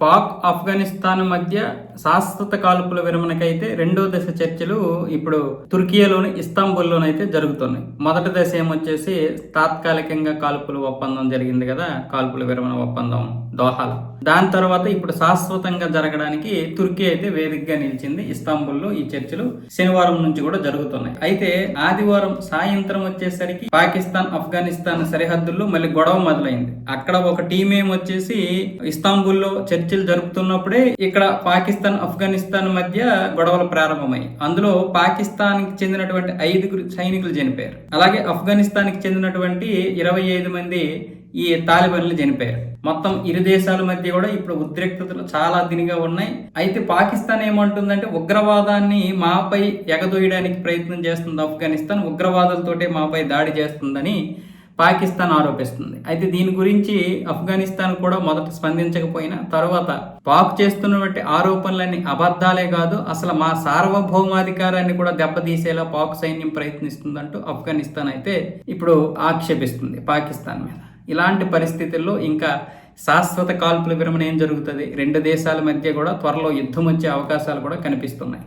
పాక్ ఆఫ్ఘనిస్తాన్ మధ్య శాశ్వత కాల్పుల విరమణకైతే రెండో దశ చర్చలు ఇప్పుడు తుర్కియాలోని ఇస్తాంబుల్లోనైతే జరుగుతున్నాయి. మొదటి దశ ఏమొచ్చేసి తాత్కాలికంగా కాల్పుల ఒప్పందం జరిగింది కదా కాల్పుల విరమణ ఒప్పందం దోహాలు దాని తర్వాత ఇప్పుడు శాశ్వతంగా జరగడానికి తుర్కీ అయితే వేదికగా నిలిచింది. ఇస్తాంబుల్లో ఈ చర్చలు శనివారం నుంచి కూడా జరుగుతున్నాయి. అయితే ఆదివారం సాయంత్రం వచ్చేసరికి పాకిస్తాన్ ఆఫ్ఘనిస్తాన్ సరిహద్దుల్లో మళ్ళీ గొడవ మొదలైంది. అక్కడ ఒక టీం ఏమొచ్చేసి ఇస్తాంబుల్లో చర్చలు జరుపుతున్నప్పుడే ఇక్కడ పాకిస్తాన్ ఆఫ్ఘనిస్తాన్ మధ్య గొడవలు ప్రారంభమయ్యాయి. అందులో పాకిస్తాన్కి చెందినటువంటి ఐదుగురు సైనికులు చనిపోయారు. అలాగే ఆఫ్ఘనిస్తాన్కి చెందినటువంటి ఇరవై ఐదు మంది ఈ తాలిబన్లు చనిపోయారు. మొత్తం ఇరు దేశాల మధ్య కూడా ఇప్పుడు ఉద్రిక్తతలు చాలా దినిగా ఉన్నాయి. అయితే పాకిస్తాన్ ఏమంటుందంటే ఉగ్రవాదాన్ని మాపై ఎగదోయడానికి ప్రయత్నం చేస్తుంది ఆఫ్ఘనిస్తాన్ ఉగ్రవాదులతోటే మాపై దాడి చేస్తుందని పాకిస్తాన్ ఆరోపిస్తుంది. అయితే దీని గురించి ఆఫ్ఘనిస్తాన్ కూడా మొదట స్పందించకపోయినా తర్వాత పాక్ చేస్తున్నటువంటి ఆరోపణలన్నీ అబద్ధాలే కాదు అసలు మా సార్వభౌమాధికారాన్ని కూడా దెబ్బతీసేలా పాక్ సైన్యం ప్రయత్నిస్తుందంటూ ఆఫ్ఘనిస్తాన్ అయితే ఇప్పుడు ఆక్షేపిస్తుంది పాకిస్తాన్ మీద. ఇలాంటి పరిస్థితుల్లో ఇంకా శాశ్వత కాల్పుల విరమణ ఏం జరుగుతుంది? రెండు దేశాల మధ్య కూడా త్వరలో యుద్ధం వచ్చే అవకాశాలు కూడా కనిపిస్తున్నాయి.